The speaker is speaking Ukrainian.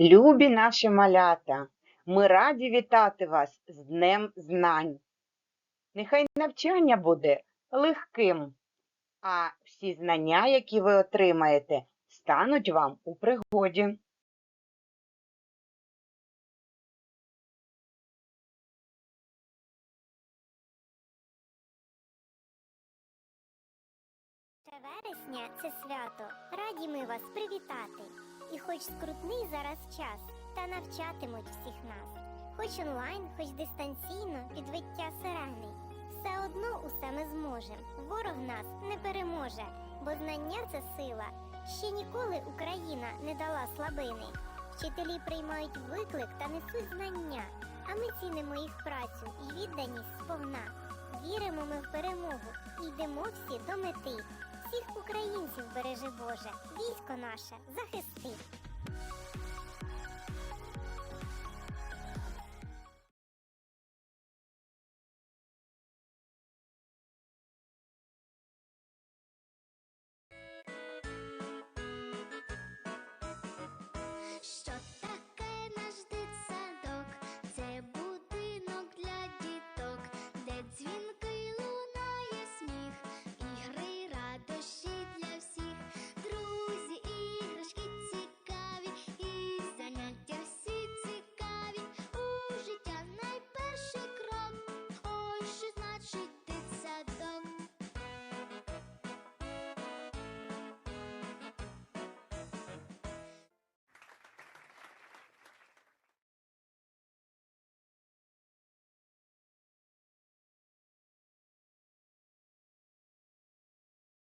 Любі наші малята, ми раді вітати вас з Днем Знань. Нехай навчання буде легким, а всі знання, які ви отримаєте, стануть вам у пригоді. Вересня це свято. Раді ми вас привітати. Хоч скрутний зараз час, та навчатимуть всіх нас. Хоч онлайн, хоч дистанційно, під виття. Все одно усе ми зможем. Ворог нас не переможе, бо знання це сила. Ще ніколи Україна не дала слабини. Вчителі приймають виклик та несуть знання, а ми цінимо їх працю і відданість сповна. Віримо ми в перемогу і йдемо всі до мети. Всіх українців бережи Боже, військо наше захисти.